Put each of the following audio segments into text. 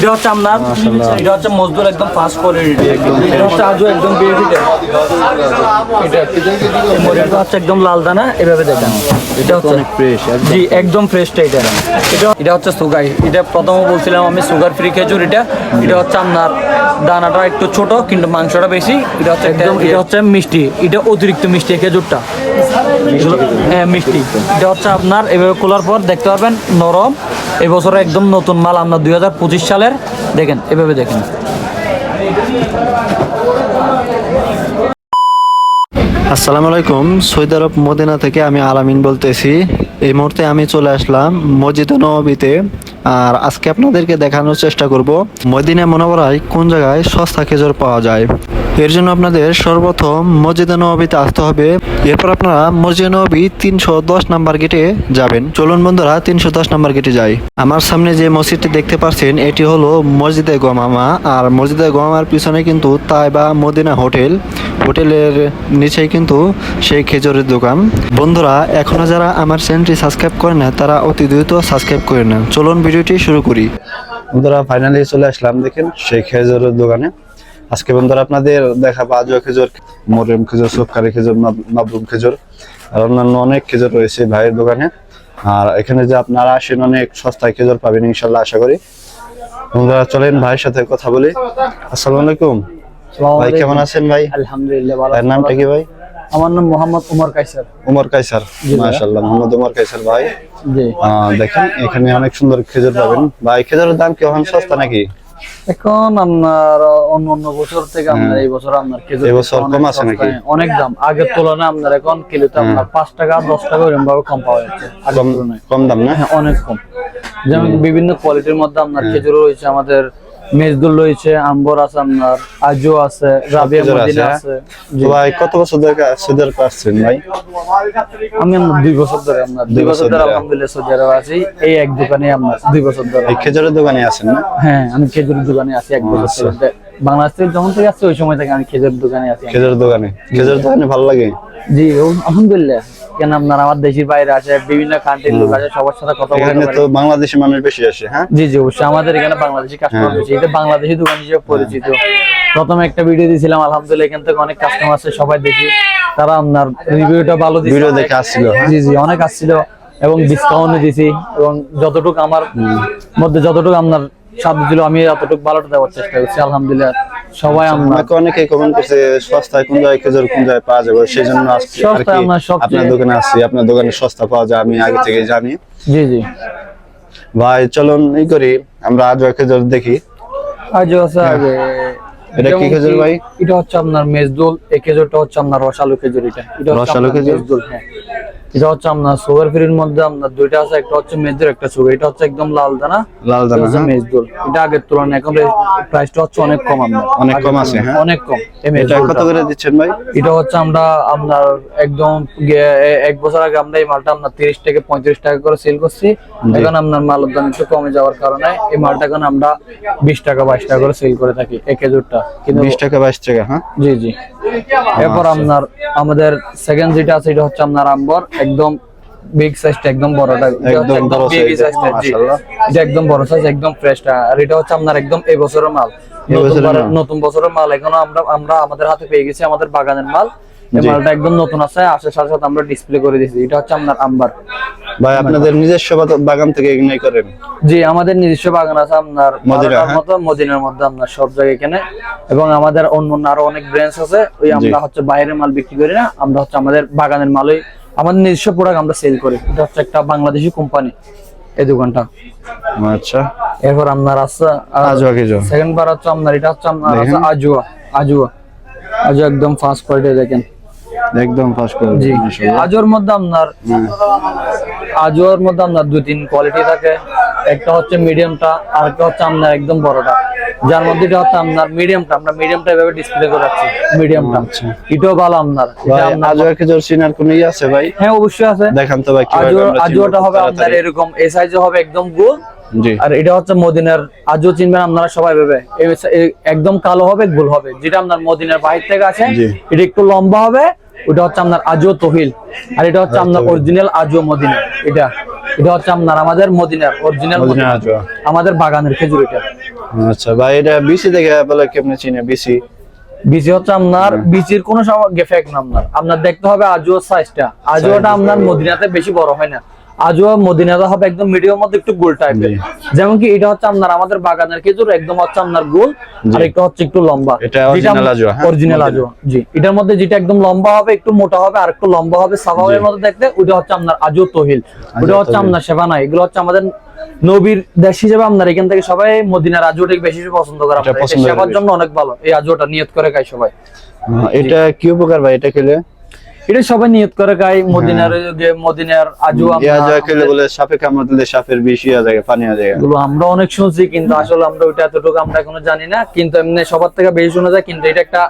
এটা হচ্ছে আপনার এটা হচ্ছে মজদুর একদম ফাস্ট কোয়ালিটি এটা হচ্ছে আজও একদম এটা হচ্ছে একদম লাল দানা এভাবে দেখেন। এটা হচ্ছে ফ্রেশ জি একদম ফ্রেশটা এটা। এটা এটা হচ্ছে সুগার এটা প্রথমে বলছিলাম আমি সুগার ফ্রি খেজুর এটা। এটা হচ্ছে আপনার দানাটা একটু ছোট কিন্তু মাংসটা বেশি। এটা হচ্ছে একদম এটা হচ্ছে মিষ্টি। এটা অতিরিক্ত মিষ্টি খেজুরটা। হ্যাঁ মিষ্টি। এটা হচ্ছে আপনার এভাবে খোলার পর দেখতে পারবেন নরম। এবছর একদম নতুন মাল আপনার দুই সালের, দেখেন, এভাবে দেখেন। আসসালামু আলাইকুম সৌদি আরব মদিনা থেকে আমি আলামিন বলতেছি। এই মুহূর্তে আমি চলে আসলাম মসজিদ নবীতে আর আজকে আপনাদেরকে দেখানোর চেষ্টা করব মদিনা মনোবরায় কোন জায়গায় সস্তা খেজুর পাওয়া যায়। এর জন্য আপনাদের সর্বপ্রথম মসজিদ নবীতে আসতে হবে। এরপর আপনারা মসজিদ নবী তিনশো দশ নাম্বার গেটে যাবেন। চলুন বন্ধুরা, তিনশো দশ নাম্বার গেটে যাই। আমার সামনে যে মসজিদটি দেখতে পাচ্ছেন, এটি হলো মসজিদে গমামা। আর মসজিদে গমামার পিছনে কিন্তু তাইবা মদিনা হোটেল। হোটেলের নিচেই কিন্তু সেই খেজুরের দোকান। বন্ধুরা, এখনও যারা আমার চ্যানেলটি সাবস্ক্রাইব করে না, তারা অতি দ্রুত সাবস্ক্রাইব করে নেন। চলুন ভিডিওটি শুরু করি। বন্ধুরা ফাইনালি চলে আসলাম, দেখেন সেই খেজুরের দোকানে। আজকে বন্ধুরা আপনাদের দেখাবো আজও খেজুর মরিয়ম খেজুর সরকারি খেজুর মাবরুম খেজুর আর অন্যান্য অনেক খেজুর রয়েছে ভাইয়ের দোকানে। আর এখানে যে আপনারা আসেন অনেক সস্তায় খেজুর পাবেন ইনশাল্লাহ আশা করি। বন্ধুরা চলেন ভাইয়ের সাথে কথা বলি। আসসালামু আলাইকুম। ভাই কেমন আছেন ভাই? আলহামদুলিল্লাহ ভালো নামটা কি ভাই? আমার নাম মোহাম্মদ উমর কাইসার। উমর কাইসার মাশাআল্লাহ মোহাম্মদ উমর কাইসার ভাই। জি। দেখেন এখানে অনেক সুন্দর খেজুর পাবেন। ভাই খেজুরের দাম কি এখন সস্তা নাকি? এখন আপনার অন্য অন্য বছর থেকে আপনার এই বছর আপনার এই বছর কম আছে নাকি? অনেক দাম। আগের তুলনায় আপনার এখন কিলোতে আপনার পাঁচ টাকা দশ টাকা এরকম ভাবে কম পাওয়া যাচ্ছে কম কম দাম না? হ্যাঁ অনেক কম। যেমন বিভিন্ন কোয়ালিটির মধ্যে আপনার খেজুর রয়েছে আমাদের মেজদুল রয়েছে আম্বর আছে আপনার আজও আছে রাবিয়া মদিনা আছে, আছে। ভাই কত বছর ধরে সৌদি আরব আসছেন ভাই? আমি আপনার দুই বছর ধরে আপনার দুই বছর ধরে। আলহামদুলিল্লাহ সৌদি আরবে আছি। এই এক দোকানে আপনার দুই বছর ধরে। এই খেজুরের দোকানে আছেন না? হ্যাঁ আমি খেজুরের দোকানে আছি এক বছর আচ্ছা। ধরে। বাংলাদেশ থেকে যখন থেকে আসছি ওই সময় থেকে আমি খেজুরের দোকানে আছি। খেজুরের দোকানে। খেজুরের দোকানে ভালো লাগে? জি ও আলহামদুলিল্লাহ। কেন আপনার আমার দেশের বাইরে আছে বিভিন্ন কান্ট্রির লোক আছে সবার সাথে কথা বলতে তো বাংলাদেশি মানুষ বেশি আসে হ্যাঁ? জি জি অবশ্যই। আমাদের এখানে বাংলাদেশি কাস্টমার বেশি। এটা বাংলাদেশি দোকান হিসেবে পরিচিত। প্রথমে একটা ভিডিও দিয়েছিলাম আলহামদুলিল্লাহ এখান থেকে অনেক কাস্টমার আছে সবাই দেখি। তারা আপনার রিভিউটা ভালো দিয়েছে ভিডিও দেখে আসছিল হ্যাঁ? জি জি অনেক আসছিল এবং ডিসকাউন্ট দিছি এবং যতটুকু আমার মধ্যে যতটুকু আপনার সাধ্য ছিল আমি ততটুকু ভালোটা দেওয়ার চেষ্টা করছি আলহামদুলিল্লাহ। সবাই আমরা আমাকে অনেকেই কমেন্ট করছে সস্তায় কোন জায়গায় খেজুর কোন জায়গায় পাওয়া যাবে সেই জন্য আপনার দোকানে আসছি আপনার দোকানে সস্তা পাওয়া যায় আমি আগে থেকে জানি। জি জি। ভাই চলুন এই করি আমরা আজ খেজুর দেখি। আজ আছে এটা কি খেজুর ভাই? এটা হচ্ছে আপনার মেজদুল এই খেজুরটা হচ্ছে আপনার রসালো খেজুর এটা। এটা রসালো খেজুর? হ্যাঁ। এটা হচ্ছে আপনার সুগার ফ্রির মধ্যে আপনার দুইটা আছে একটা হচ্ছে মেজদুল একটা সুগার। এটা হচ্ছে একদম লাল দানা। লাল দানা হচ্ছে হ্যাঁ? মেজদুল। এটা আগের তুলনায় এখন প্রাইসটা হচ্ছে অনেক কম আপনার। অনেক কম আছে, হ্যাঁ? অনেক কম। এটা কত করে দিচ্ছেন ভাই? এটা হচ্ছে আমরা আপনার একদম এক বছর আগে আমরা এই মালটা আপনার তিরিশ থেকে পঁয়ত্রিশ টাকা করে সেল করছি। এখন আপনার মালের দাম একটু কমে যাওয়ার কারণে এই মালটা এখন আমরা বিশ টাকা বাইশ টাকা করে সেল করে থাকি এক খেজুরটা কিন্তু বিশ টাকা বাইশ টাকা হ্যাঁ। জি জি। এরপর আপনার আমাদের সেকেন্ড যেটা আছে এটা হচ্ছে আপনার আম্বর। একদম বিগ সাইজটা একদম বড়টা একদম বড় big size, size টা, জি। মাশাআল্লাহ। এটা একদম বড় সাইজ একদম ফ্রেশটা আর এটা হচ্ছে আপনার একদম এই বছরের মাল। নতুন বছরের মাল। এখনও আমরা আমরা আমাদের হাতে পেয়ে গেছি আমাদের বাগানের মাল। এই মালটা একদম নতুন আছে আসার সাথে সাথে আমরা ডিসপ্লে করে দিয়েছি। এটা হচ্ছে আপনার আম্বার। ভাই আপনাদের নিজস্ব বাগান থেকে এগুলাই করেন? জি আমাদের নিজস্ব বাগান আছে আপনার মদিনা, হ্যাঁ? মতো মদিনার মধ্যে আপনার সব জায়গায় এখানে। এবং আমাদের অন্য অন্য আরও অনেক ব্রাঞ্চ আছে। ওই আমরা হচ্ছে বাইরের মাল বিক্রি করি না আমরা হচ্ছে আমাদের বাগানের মালই আমাদের নিজস্ব প্রোডাক্ট আমরা সেল করি। এটা হচ্ছে একটা বাংলাদেশি কোম্পানি এই দোকানটা। আচ্ছা। এরপর আপনার আছে আজওয়া খেজুর সেকেন্ড বার হচ্ছে আপনার এটা হচ্ছে আপনার আছে। আজুয়া আজুয়া। আজুয়া একদম ফার্স্ট কোয়ালিটি দেখেন। একদম ফার্স্ট কোয়ালিটি জি। আজুয়ার মধ্যে আপনার আজুয়ার মধ্যে আপনার দুই তিন কোয়ালিটি থাকে। একটা হচ্ছে মিডিয়ামটা আর একটা হচ্ছে আপনার একদম বড়টা। যার মধ্যে এটা হচ্ছে আপনার মিডিয়ামটা আমরা মিডিয়ামটা এভাবে ডিসপ্লে করে রাখছি। মিডিয়ামটা আচ্ছা। এটাও ভালো আপনার। আজওয়া খেজুর চিনার কোনো ইয়ে আছে ভাই? হ্যাঁ অবশ্যই আছে। দেখান তো ভাই আজুয়া আজুয়াটা হবে আপনার এরকম এই সাইজে হবে একদম গোল। জি। আর এটা হচ্ছে মদিনার আজও চিনবেন আপনারা সবাই ভেবে। একদম কালো হবে গোল হবে। যেটা আপনার মদিনার বাহির থেকে আছে এটা একটু লম্বা হবে ওটা হচ্ছে আপনার আজও তহিল। আর এটা হচ্ছে আপনার অরিজিনাল আজও মদিনা এটা। এটা হচ্ছে আপনার আমাদের মদিনার অরিজিনাল আমাদের বাগানের খেজুর এটা। আচ্ছা ভাই এটা বিসি থেকে বলে কেমনে চিনে বিসি বিসি হচ্ছে আপনার বিচির কোনো গেফেক না আপনার আপনার দেখতে হবে আজও সাইজটা আজুয়াটা আপনার মদিনাতে বেশি বড় হয় না। আজুয়া মদিনাতে হবে একদম মিডিয়াম মধ্যে একটু গোল টাইপের। যেমন কি এটা হচ্ছে আপনার আমাদের বাগানের খেজুর একদম হচ্ছে আপনার গোল আর একটা হচ্ছে একটু লম্বা। এটা আজুয়া, হ্যাঁ? অরিজিনাল। আজুয়া জি। এটার মধ্যে যেটা একদম লম্বা হবে একটু মোটা হবে আর একটু লম্বা হবে সাফাওয়ের মধ্যে দেখতে ওটা হচ্ছে আপনার আজু তহিল। ওটা হচ্ছে। আপনার সেবানা এগুলো হচ্ছে আমাদের নবীর দেশ হিসেবে আপনার এখান থেকে সবাই মদিনার আজুটাকে বেশি বেশি পছন্দ করে আপনার। এটা পছন্দ করে। সেবার জন্য অনেক ভালো। এই আজুটা নিয়ত করে খায় সবাই। এটা কি উপকার ভাই? এটা খেলে? এটা সবাই নিয়ত করে খায় মদিনার মদিনার আজু আমরা- খেলে বলে সাপে কামড় দিলে সাপের বিষ ইয়া যায় পানি হয়ে যায় আমরা অনেক শুনছি কিন্তু আসলে আমরা ওইটা এতটুকু আমরা এখনও জানি না কিন্তু এমনি সবার থেকে বেশি শোনা যায় কিন্তু এটা একটা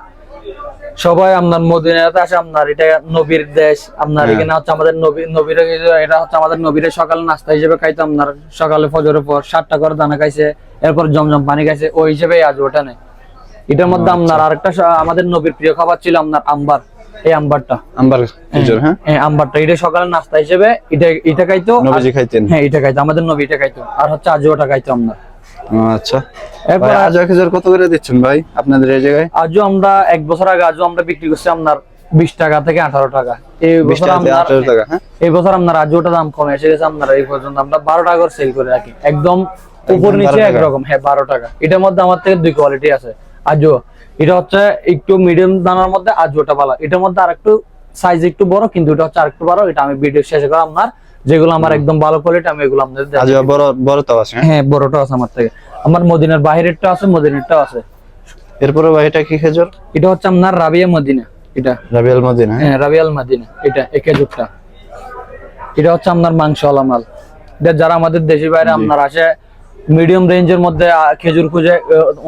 সবাই আপনার মদিনাতে আসে আপনার এটা নবীর দেশ আপনার হ্যাঁ। এখানে হচ্ছে আমাদের নবী নবীর এটা হচ্ছে আমাদের নবীর সকালে নাস্তা হিসেবে খাইতো আপনার সকালে ফজরের পর সাতটা করে দানা খাইছে এরপর জমজম পানি খাইছে ওই হিসেবে আজ ওটা নেই। এটার মধ্যে আপনার আরেকটা আমাদের নবীর প্রিয় খাবার ছিল আপনার আম্বার। এই আম্বারটা। আম্বার খেজুর হ্যাঁ? হ্যাঁ আম্বারটা। এটা সকালে নাস্তা হিসেবে এটা এটা খাইতো নবীজি খাইতেন। হ্যাঁ এটা খাইতো। আমাদের নবী এটা খাইতো। আর হচ্ছে আজও ওটা খাইতো আমরা। আচ্ছা। এরপর ভাই খেজুর কত করে দিচ্ছেন ভাই আপনাদের এই জায়গায়? আজও আমরা এক বছর আগে আজও আমরা বিক্রি করছি আপনার বিশ টাকা থেকে আঠারো টাকা। এই বছর আপনার আঠারো টাকা হ্যাঁ? এই বছর আপনার আজওটা দাম কমে এসে গেছে আপনার এই পর্যন্ত। আমরা বারো টাকা করে সেল করে রাখি। একদম উপর নিচে? একরকম। হ্যাঁ বারো টাকা। এটার মধ্যে আমার থেকে দুই কোয়ালিটি আছে। আজও এটা হচ্ছে একটু মিডিয়াম দানার মধ্যে আজওটা ভালো এটার মধ্যে আর একটু সাইজ একটু বড় কিন্তু এটা হচ্ছে আরেকটু বড়। এটা আমি ভিডিও শেষে করে আপনার যেগুলো আমার একদম ভালো কোয়ালিটি আমি এগুলো আপনাদের। আজা বড় বড় তো আছে হ্যাঁ? হ্যাঁ বড়টা আছে আমার থেকে। আমার মদিনার বাহিরেরটা আছে মদিনারটাও আছে। এরপরে ভাই এটা কি খেজুর? এটা হচ্ছে আপনার রাবিয়া মদিনা এটা। রাবিয়াল মদিনা হ্যাঁ? হ্যাঁ রাবিয়াল মাদিনা এটা এই খেজুরটা। এটা হচ্ছে আপনার মাংস মাল। এটা যারা আমাদের দেশের বাইরে আপনার আসে মিডিয়াম রেঞ্জের মধ্যে খেজুর খুঁজে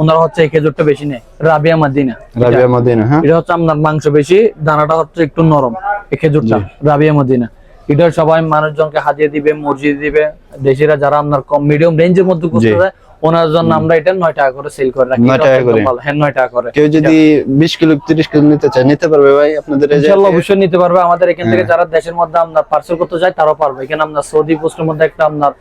ওনারা হচ্ছে এই খেজুরটা বেশি নেয়। রাবিয়া মাদিনা। রাবিয়া মদিনা হ্যাঁ? এটা হচ্ছে আপনার মাংস বেশি দানাটা হচ্ছে একটু নরম এই খেজুরটা রাবিয়া মদিনা। এটা সবাই মানুষজনকে হাতিয়ে দিবে মসজিদ দিবে। দেশিরা যারা আপনার কম মিডিয়াম রেঞ্জের মধ্যে খুঁজতে যায় ওনার জন্য আমরা এটা নয় টাকা করে সেল করে রাখি। 9 টাকা করে? হ্যাঁ নয় টাকা করে। কেউ যদি বিশ কিলো তিরিশ কিলো নিতে চায় নিতে পারবে ভাই আপনাদের জায়গায়? অবশ্যই নিতে পারবে। আমাদের এখান থেকে হ্যাঁ। যারা দেশের মধ্যে আপনার পার্সেল করতে যায় তারাও পারবে। এখানে আপনার সৌদি পোস্টের মধ্যে একটা আপনার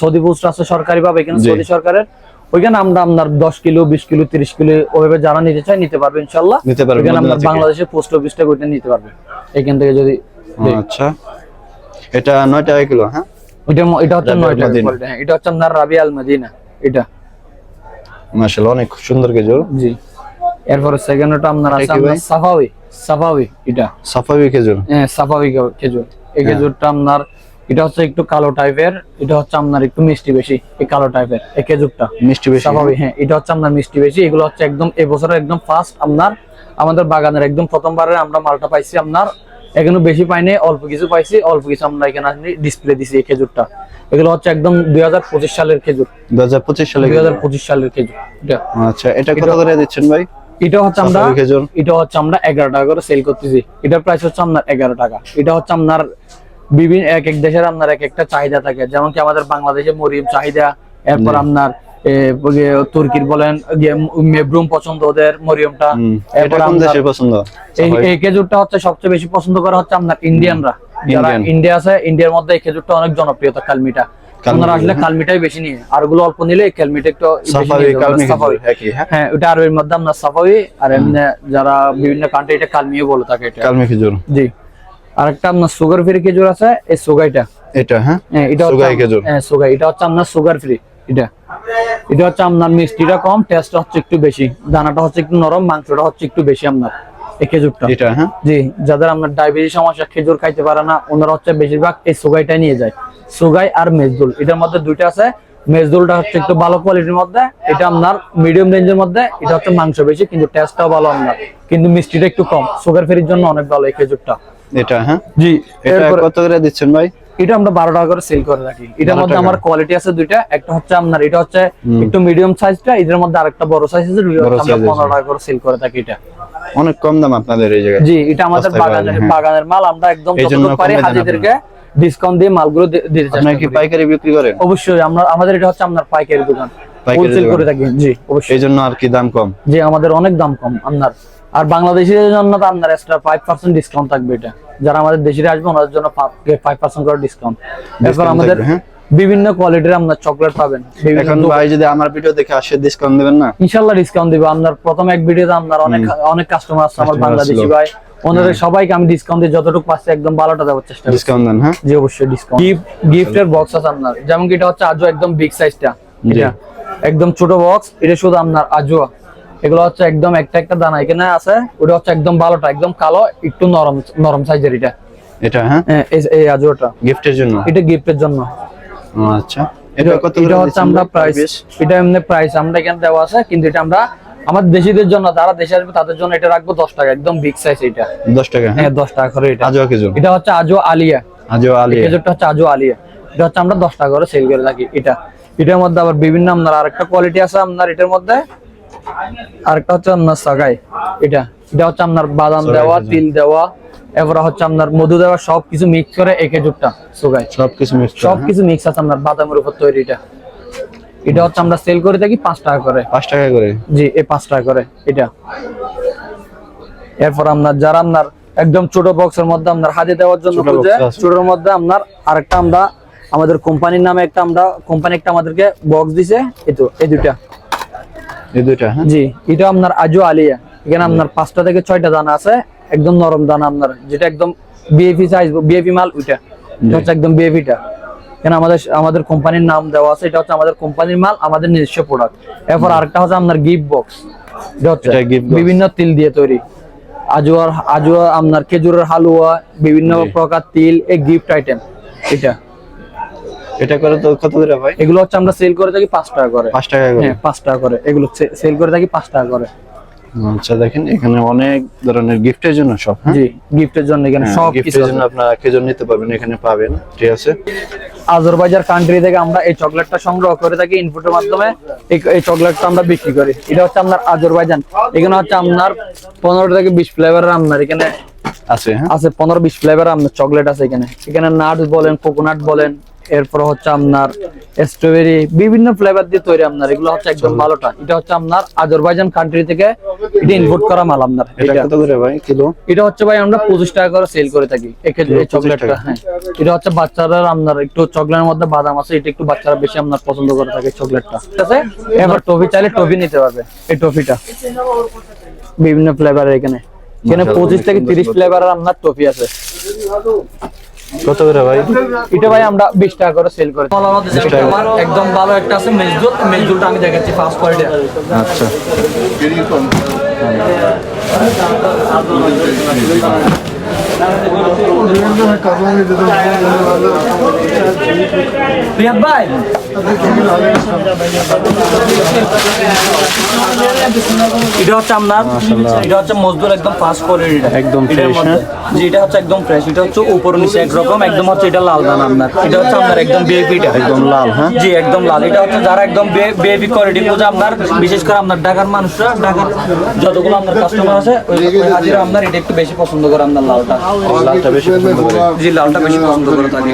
সৌদি পোস্ট আছে সরকারি ভাবে এখানে সৌদি সরকারের ওইখানে আমরা আপনার দশ কিলো বিশ কিলো তিরিশ কিলো ওইভাবে যারা নিতে চায় নিতে পারবে ইনশাল্লাহ নিতে পারবে আপনার বাংলাদেশের পোস্ট অফিসটা ওইটা নিতে পারবে। এখান থেকে যদি আচ্ছা। এটা নয় টাকা কিলো হ্যাঁ? এটা হচ্ছে নয় টাকা মদিনা। quality, হ্যাঁ এটা হচ্ছে আপনার রাবি আল মদিনা এটা। মাশাআল্লাহ অনেক সুন্দর খেজুর। জি। এরপরে সেকেন্ড ওটা আপনার আছে এটা কি আপনার সাফাওই সাফাওই এটা। সাফাবি খেজুর। হ্যাঁ সাফাবি খেজুর। এই খেজুরটা আপনার এটা হচ্ছে একটু কালো টাইপের এটা হচ্ছে আপনার একটু মিষ্টি বেশি এই কালো টাইপের এই খেজুরটা। মিষ্টি বেশি। স্বাভাবিক হ্যাঁ এটা হচ্ছে আপনার মিষ্টি বেশি এগুলো হচ্ছে একদম এবছরের একদম ফার্স্ট আপনার আমাদের বাগানের একদম প্রথমবারের আমরা মালটা পাইছি আপনার এখানে বেশি পাইনি অল্প কিছু পাইছি অল্প কিছু আমরা এখানে আসলে ডিসপ্লে দিছি এই খেজুরটা। এগুলো হচ্ছে একদম দুই হাজার পঁচিশ সালের খেজুর। দু হাজার পঁচিশ সালে দুই হাজার পঁচিশ সালের খেজুর এটা। আচ্ছা এটা কত করে দিচ্ছেন ভাই? এটা হচ্ছে আমরা খেজুর। এটা হচ্ছে আমরা এগারো টাকা করে সেল করতেছি। এটার প্রাইস হচ্ছে আপনার এগারো টাকা। এটা হচ্ছে আপনার বিভিন্ন এক এক দেশের আপনার এক একটা চাহিদা থাকে। যেমন কি আমাদের বাংলাদেশে মরিয়ম চাহিদা এরপর আপনার তুর্কির বলেন মেব্রুম পছন্দ ওদের মরিয়মটা। এরপর আপনার- পছন্দ? এই খেজুরটা হচ্ছে সবচেয়ে বেশি পছন্দ করা হচ্ছে আপনার ইন্ডিয়ানরা। যারা ইন্ডিয়া আছে ইন্ডিয়ার মধ্যে এই খেজুরটা অনেক জনপ্রিয়তা কালমিটা। কালমি ওনারা আসলে হ্যাঁ। কালমিটাই বেশি নিয়ে। আর ওগুলো অল্প নিলে এই কালমিটা একটু হ্যাঁ। হ্যাঁ ওটা আরবের মধ্যে আমরা সাফাবি আর এমনি যারা বিভিন্ন কান্ট্রি এটা কালমিও বলে থাকে এটা। কালমি খেজুর। জি। আরেকটা আপনার সুগার ফ্রি খেজুর আছে এই সুগাইটা এটা। হ্যাঁ? হ্যাঁ এটা সুগাই খেজুর। হ্যাঁ সুগাই এটা হচ্ছে আপনার সুগার ফ্রি এটা। এটা হচ্ছে আপনার মিষ্টিটা কম হচ্ছে একটু বেশি। দানাটা হচ্ছে একটু নরম মাংসটা হচ্ছে একটু বেশি আপনার এই খেজুরটা। এটা হ্যাঁ? জি যাদের আপনার ডায়াবেটিস সমস্যা খেজুর খাইতে পারে না ওনারা হচ্ছে বেশিরভাগ এই সুগাইটাই নিয়ে যায়। সুগাই আর মেজদুল এটার মধ্যে দুইটা আছে। মেজদুলটা হচ্ছে একটু ভালো কোয়ালিটির মধ্যে এটা আপনার মিডিয়াম রেঞ্জের মধ্যে এটা হচ্ছে মাংস বেশি কিন্তু টেস্টটাও ভালো আপনার। কিন্তু মিষ্টিটা একটু কম সুগার ফ্রির জন্য অনেক ভালো এই খেজুরটা। এটা হ্যাঁ? জি এটা কত করে দিচ্ছেন ভাই? এটা আমরা বারো টাকা করে সেল করে রাখি। এটার মধ্যে আমার কোয়ালিটি আছে দুইটা। একটা হচ্ছে আপনার এটা হচ্ছে একটু মিডিয়াম সাইজটা এটার মধ্যে আরেকটা বড় সাইজ আছে আমরা পনেরো টাকা করে সেল করে থাকি এটা। অনেক কম দাম আপনাদের এই জায়গায়। জি এটা আমাদের বাগানের হ্যাঁ। বাগানের মাল আমরা একদম যতটুকু পারি হাজিদেরকে ডিসকাউন্ট দিয়ে মালগুলো দিতে চেষ্টা আপনারা কি পাইকারি বিক্রি করেন? অবশ্যই আমরা আমাদের এটা হচ্ছে আপনার পাইকারি দোকান। পাইকারি হোলসেল করে থাকি জি অবশ্যই। এই জন্য আর কি দাম কম? জি আমাদের অনেক দাম কম আপনার। আর বাংলাদেশের জন্য তো আপনার এক্সট্রা ফাইভ পার্সেন্ট ডিসকাউন্ট থাকবে এটা। যারা আমাদের দেশে আসবে ওনাদের জন্য ফাইভ পার্সেন্ট করে ডিসকাউন্ট এরপর আমাদের হ্যাঁ? বিভিন্ন কোয়ালিটির আপনার চকলেট পাবেন। এখন ভাই যদি আমার ভিডিও দেখে আসে ডিসকাউন্ট দেবেন না? ইনশাল্লাহ ডিসকাউন্ট দিব। আপনার প্রথম এক ভিডিওতে আপনার অনেক অনেক কাস্টমার আছে আমার বাংলাদেশি ভাই। ওনাদের সবাইকে আমি ডিসকাউন্ট দিয়ে যতটুকু পাচ্ছি একদম ভালোটা দেওয়ার চেষ্টা ডিসকাউন্ট দেন হ্যাঁ? জি অবশ্যই ডিসকাউন্ট গিফট গিফটের বক্স আছে আপনার। যেমন কি এটা হচ্ছে আজও একদম বিগ সাইজটা। এটা একদম ছোট বক্স এটা শুধু আপনার আজও। এগুলো হচ্ছে একদম একটা একটা দানা। এখানে আছে ওটা হচ্ছে একদম ভালোটা একদম কালো একটু নরম নরম সাইজের এটা। এটা হ্যাঁ? হ্যাঁ, এই- এই গিফটের জন্য? এটা গিফটের জন্য। আচ্ছা। এটা কত এটা হচ্ছে আমরা প্রাইস এটা এমনি প্রাইস আমরা এখানে দেওয়া আছে কিন্তু এটা আমরা আমাদের দেশিদের জন্য যারা দেশে আসবে তাদের জন্য এটা রাখব দশ টাকা একদম বিগ সাইজ এটা। দশ টাকা হ্যাঁ? হ্যাঁ দশ টাকা করে এটা। আজও খেজুর? এটা হচ্ছে আজও আলিয়া। আজও আলিয়া। খেজুরটা হচ্ছে আজও আলিয়া। এটা হচ্ছে আমরা দশ টাকা করে সেল করে থাকি এটা। এটার মধ্যে আবার বিভিন্ন আপনার আরেকটা কোয়ালিটি আছে আপনার এটার মধ্যে আরেকটা হচ্ছে আপনার সাগাই এটা। এটা হচ্ছে আপনার বাদাম দেওয়া তিল দেওয়া এরপরে হচ্ছে আপনার মধু দেওয়া সবকিছু মিক্স করে এই খেজুরটা সুগাই। সবকিছু মিক্স সবকিছু মিক্স আছে আপনার বাদামের উপর তৈরি এটা। এটা হচ্ছে আমরা সেল করে থাকি পাঁচ টাকা করে। পাঁচ টাকা করে? জি পাঁচ টাকা করে এটা। এরপর আপনার যারা আপনার একদম ছোট বক্সের মধ্যে আপনার হাতে দেওয়ার জন্য খুঁজে ছোটর মধ্যে আপনার আরেকটা আমরা আমাদের কোম্পানির নামে একটা আমরা কোম্পানি একটা আমাদেরকে বক্স দিছে এই তো এই দুইটা। এই দুইটা হ্যাঁ? জি এটা আপনার আজও আলিয়া। এখানে আপনার পাঁচটা থেকে ছয়টা দানা আছে একদম নরম দানা আপনার যেটা একদম বিএপি সাইজ বিএপি মাল ওইটা। হচ্ছে একদম বিএপিটা এখানে আমাদের আমাদের কোম্পানির নাম দেওয়া আছে এটা হচ্ছে আমাদের কোম্পানির মাল আমাদের নিজস্ব প্রোডাক্ট এরপর আরেকটা হচ্ছে আপনার গিফট বক্স। বিভিন্ন তিল দিয়ে তৈরি। আজওয়ার আজওয়া আপনার খেজুরের হালুয়া বিভিন্ন প্রকার তিল এই গিফট আইটেম এটা। এটা করে তো কত করে ভাই? এগুলো হচ্ছে আমরা সেল করে থাকি পাঁচ টাকা করে। পাঁচ টাকা করে? হ্যাঁ টাকা করে। এগুলো সেল করে থাকি পাঁচ টাকা করে। আচ্ছা দেখেন এখানে অনেক ধরনের গিফটের জন্য সব হ্যাঁ? জি গিফটের জন্য এখানে সব গিফটের জন্য আপনারা খেজুর নিতে পারবেন এখানে পাবেন ঠিক আছে? আজারবাইজার কান্ট্রি থেকে আমরা এই চকলেটটা সংগ্রহ করে থাকি ইনপুটের মাধ্যমে। এই- চকলেটটা আমরা বিক্রি করি। এটা হচ্ছে আপনার আজারবাইজান। এখানে হচ্ছে আপনার পনেরো থেকে বিশ ফ্লেভারের আপনার এখানে আছে হ্যাঁ? আছে পনেরো বিশ ফ্লেভার আপনার চকলেট আছে এখানে। এখানে নাটস বলেন কোকোনাট বলেন এরপর হচ্ছে আপনার স্ট্রবেরি বিভিন্ন ফ্লেভার দিয়ে তৈরি আপনার এগুলো হচ্ছে একদম ভালোটা। এটা হচ্ছে আপনার আজারবাইজান কান্ট্রি থেকে এটা ইনপুট করা মাল আপনার এটা হচ্ছে ভাই আমরা পঁচিশ টাকা করে সেল করে থাকি এক্ষেত্রে এই 25 চকলেটটা হ্যাঁ। এটা হচ্ছে বাচ্চারা আপনার একটু চকলেটের মধ্যে বাদাম আছে এটা একটু বাচ্চারা বেশি আপনার পছন্দ করে থাকে চকলেটটা ঠিক আছে? এবার টফি চাইলে টফি নিতে পারবে এই টফিটা বিভিন্ন ফ্লেভারের এখানে। এখানে পঁচিশ থেকে তিরিশ ফ্লেভারের আপনার টফি আছে। কত করে ভাই? এটা ভাই আমরা বিশ টাকা করে সেল করি। আমার একদম ভালো একটা আছে মেজদুল মেজদুলটা আমি দেখাচ্ছি ফার্স্ট কোয়ালিটি আচ্ছা। রিয়াদ ভাই এটা হচ্ছে আপনার এটা হচ্ছে মজদুর একদম ফার্স্ট কোয়ালিটি একদম মধ্যে। জি এটা হচ্ছে একদম ফ্রেশ এটা হচ্ছে উপর নিচে একরকম একদম হচ্ছে এটা লাল দানা আপনার। এটা হচ্ছে আপনার একদম বেবিটা একদম লাল হ্যাঁ? জি একদম লাল। এটা হচ্ছে যারা একদম বেবি কোয়ালিটি খোঁজে আপনার বিশেষ করে আপনার ঢাকার মানুষরা ঢাকার যতগুলো আপনার কাস্টমার আছে ওই আপনার এটা একটু বেশি পছন্দ করে আপনার লালটা। লালটা বেশি পছন্দ করে। জি লালটা বেশি পছন্দ করে থাকে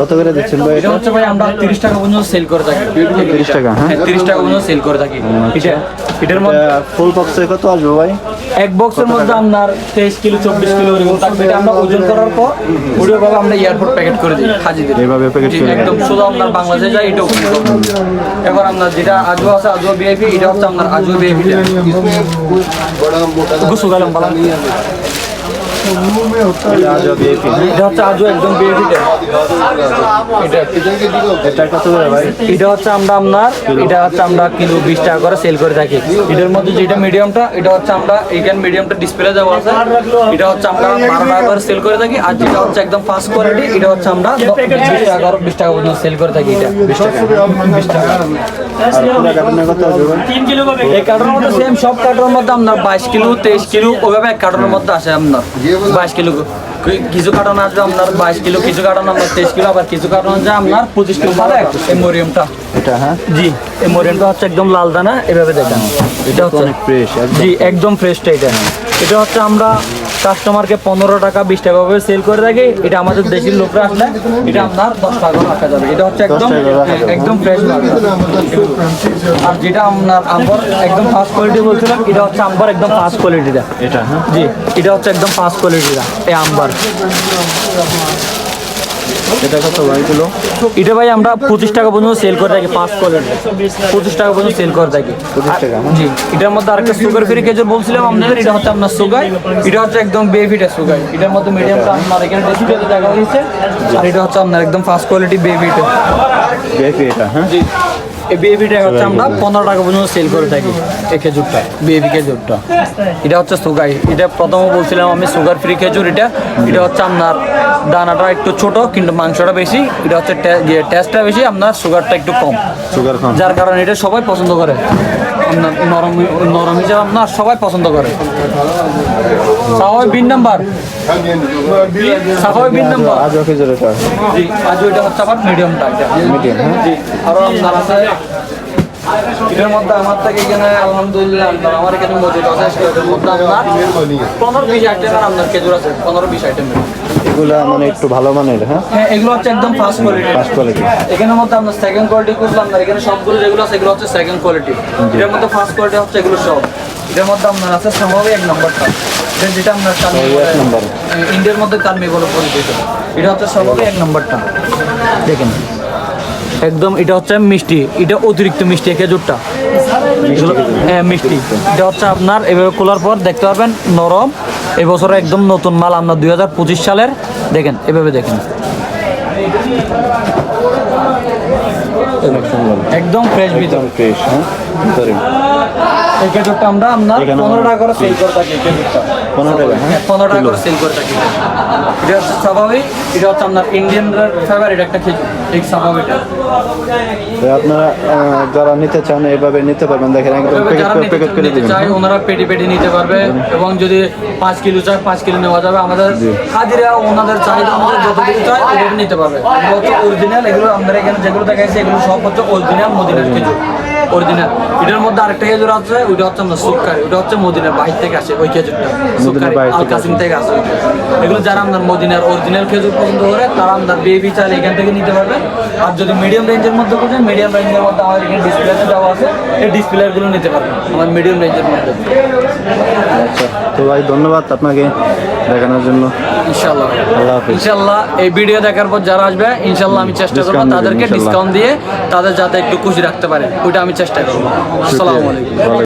কত করে দিচ্ছেন ভাই? এটা হচ্ছে ভাই আমরা 30 টাকা পর্যন্ত সেল করে থাকি। 30 টাকা, হ্যাঁ? 30 টাকা পর্যন্ত সেল করে থাকি। এটা এটার মধ্যে ফুল বক্সে কত আসবে ভাই? এক বক্সের মধ্যে আপনার 23 কিলো 24 কিলো এরকম থাকবে। এটা আমরা ওজন করার পর ওটা ভাবে আমরা এয়ারপোর্ট প্যাকেট করে দিই হাজিদের এইভাবে প্যাকেট করে একদম শুধু আপনার বাংলাদেশে যায় এটা ওখানে। এবার আপনার যেটা আজও আছে আজও বিআইপি এটা হচ্ছে আপনার আজও বিআইপি গুসু গেলাম বলা এটা হচ্ছে আজও একদম এটা হচ্ছে আমরা আপনার এটা হচ্ছে আমরা কিলো বিশ টাকা করে সেল করে থাকি। এটার মধ্যে যেটা মিডিয়ামটা এটা হচ্ছে আমরা এইখানে মিডিয়ামটা ডিসপ্লে আছে। এটা হচ্ছে আমরা বারো টাকা করে সেল করে থাকি। আর যেটা হচ্ছে একদম ফার্স্ট কোয়ালিটি এটা হচ্ছে আমরা বিশ টাকা করে বিশ টাকা পর্যন্ত সেল করে থাকি এটা। বিশ টাকা। বিশ টাকা। আর পুরো কার্টুনে কত আসবে ভাই এই কার্টনের মধ্যে সেম সব কার্টনের মধ্যে আপনার বাইশ কিলো তেইশ কিলো ওইভাবে এক কার্টনের মধ্যে আসে আপনার। বাইশ কিলো কিছু কার্টন আছে আপনার বাইশ কিলো কিছু কার্টন আপনার তেইশ কিলো আবার কিছু কার্টন আছে আপনার পঁচিশ কিলো এই মরিয়ামটা। এটা হ্যাঁ? জি এই মরিয়ামটা হচ্ছে একদম লাল দানা এভাবে দেখেন। এটা হচ্ছে ফ্রেশ জি একদম ফ্রেশটা এটা। এটা হচ্ছে আমরা কাস্টমারকে পনেরো টাকা বিশ টাকা ভাবে সেল করে থাকি। এটা আমাদের দেশের লোকরা আসলে এটা আপনার দশ টাকা রাখা যাবে। এটা হচ্ছে একদম রাখা। একদম ফ্রেশ আর যেটা আপনার আম্বর একদম ফার্স্ট কোয়ালিটি বলছিলাম এটা হচ্ছে আম্বার একদম ফার্স্ট কোয়ালিটিটা এটা হ্যাঁ। জি এটা হচ্ছে একদম ফার্স্ট কোয়ালিটিটা এই আম্বার এটা কত ভাই কিলো? এটা ভাই আমরা পঁচিশ টাকা পর্যন্ত সেল করে থাকি ফার্স্ট কোয়ালিটি পঁচিশ টাকা পর্যন্ত সেল করে থাকি। পঁচিশ টাকা, হ্যাঁ? জি এটার মধ্যে আরেকটা সুগার ফ্রি কেজর বলছিলাম আপনাদের এটা হচ্ছে আপনার সুগার এটা হচ্ছে একদম বেবিটা সুগার এটার মধ্যে মিডিয়ামটা আপনার এখানে ডিসপ্লেতে দেখা হয়েছে। আর এটা হচ্ছে আপনার একদম ফার্স্ট কোয়ালিটি বেবিটা বেপি এটা হ্যাঁ। জি এই বেবিটা হচ্ছে আমরা পনেরো টাকা পর্যন্ত সেল করে থাকি এই খেজুরটা বেবি খেজুরটা। এটা হচ্ছে সুগাই এটা প্রথমে বলছিলাম আমি সুগার ফ্রি খেজুর এটা এটা হচ্ছে আপনার দানাটা একটু ছোট কিন্তু মাংসটা বেশি। এটা হচ্ছে টেস্টটা বেশি আপনার সুগারটা একটু কম। সুগার কম। যার কারণে এটা সবাই পছন্দ করে। আপনার নরম নরম হিসাবে আপনার সবাই পছন্দ করে। সাহয় বিন নাম্বার। সাহয় বিন নাম্বার। আজও খেজুর এটা জি আজ এটা হচ্ছে আবার মিডিয়ামটা মিডিয়াম হ্যাঁ। জি আরও আপনার আছে এটার মধ্যে আমার থেকে এখানে আলহামদুলিল্লাহ আপনার আমার এখানে মজুদ আছে। পনেরো বিশ আইটেমের আপনার খেজুর আছে পনেরো বিশ আইটেমের এগুলা মানে একটু ভালো মানের হ্যাঁ? হ্যাঁ এগুলো হচ্ছে একদম ফার্স্ট কোয়ালিটি ফার্স্ট কোয়ালিটি এখানের মধ্যে আপনার সেকেন্ড কোয়ালিটি করলাম আপনার এখানে সবগুলো যেগুলো আছে এগুলো হচ্ছে সেকেন্ড কোয়ালিটি এটার মধ্যে ফার্স্ট কোয়ালিটি হচ্ছে এগুলো সব। এটার মধ্যে আপনার আছে সম্ভবই এক নম্বরটা। যেটা আপনার। ইন্ডিয়ার মধ্যে কালমি বলে পরিচিত। এটা হচ্ছে সম্ভবই এক নম্বরটা। দেখেন। একদম এটা হচ্ছে মিষ্টি এটা অতিরিক্ত মিষ্টি খেজুরটা হ্যাঁ মিষ্টি। এটা হচ্ছে আপনার এভাবে খোলার পর দেখতে পারবেন নরম। এবছর একদম নতুন মাল আপনার দুই হাজার পঁচিশ সালের। দেখেন এভাবে দেখেন। একদম ফ্রেশ ভিতর। ফ্রেশ এই আমরা আপনার পনেরো টাকা করে সেল করে থাকি পনেরো টাকা হ্যাঁ হ্যাঁ, পনেরো টাকা করে সেল করে থাকি। এটা হচ্ছে স্বাভাবিক এটা হচ্ছে আপনার ইন্ডিয়ান ফেভারিট একটা খেজুর এই স্বাভাবিকটা তো আপনারা যারা নিতে চান এভাবে নিতে পারবেন। দেখেন একদম প্যাকেট করে দিবেন। চাই ওনারা পেটি পেটি নিতে পারবে এবং যদি পাঁচ কিলো চায় পাঁচ কিলো নেওয়া যাবে। আমাদের হাজিরা ওনাদের চাহিদা আমাদের যতটুকু চাই ওটা নিতে পারবে। হচ্ছে অরিজিনাল এগুলো আমাদের এখানে যেগুলো দেখাইছি এগুলো সব হচ্ছে অরিজিনাল মদিনার খেজুর। অরিজিনাল। এটার মধ্যে আরেকটা খেজুর আছে ওইটা হচ্ছে আমরা সুকারি ওটা হচ্ছে মদিনার বাহির থেকে আসে ওই খেজুরটা। সুকারি বাহির আল কাসিম থেকে আসে এগুলো যারা আপনার মদিনার অরিজিনাল খেজুর পছন্দ করে তারা আপনার বেবি চাল এখান থেকে নিতে পারবে আর যদি মিডিয়াম রেঞ্জের মধ্যে খুঁজেন মিডিয়াম রেঞ্জের মধ্যে আমাদের এখানে ডিসপ্লে দেওয়া আছে। এই ডিসপ্লেগুলো নিতে পারবেন। আমার মিডিয়াম রেঞ্জের মধ্যে। আচ্ছা তো ভাই ধন্যবাদ আপনাকে। দেখানোর জন্য। ইনশাল্লাহ ইনশাল্লাহ এই ভিডিও দেখার পর যারা আসবে ইনশাল্লাহ আমি চেষ্টা করব তাদেরকে ডিসকাউন্ট দিয়ে তাদের যাতে একটু খুশি রাখতে পারে ওইটা আমি চেষ্টা করব। আসসালামু আলাইকুম। ভালো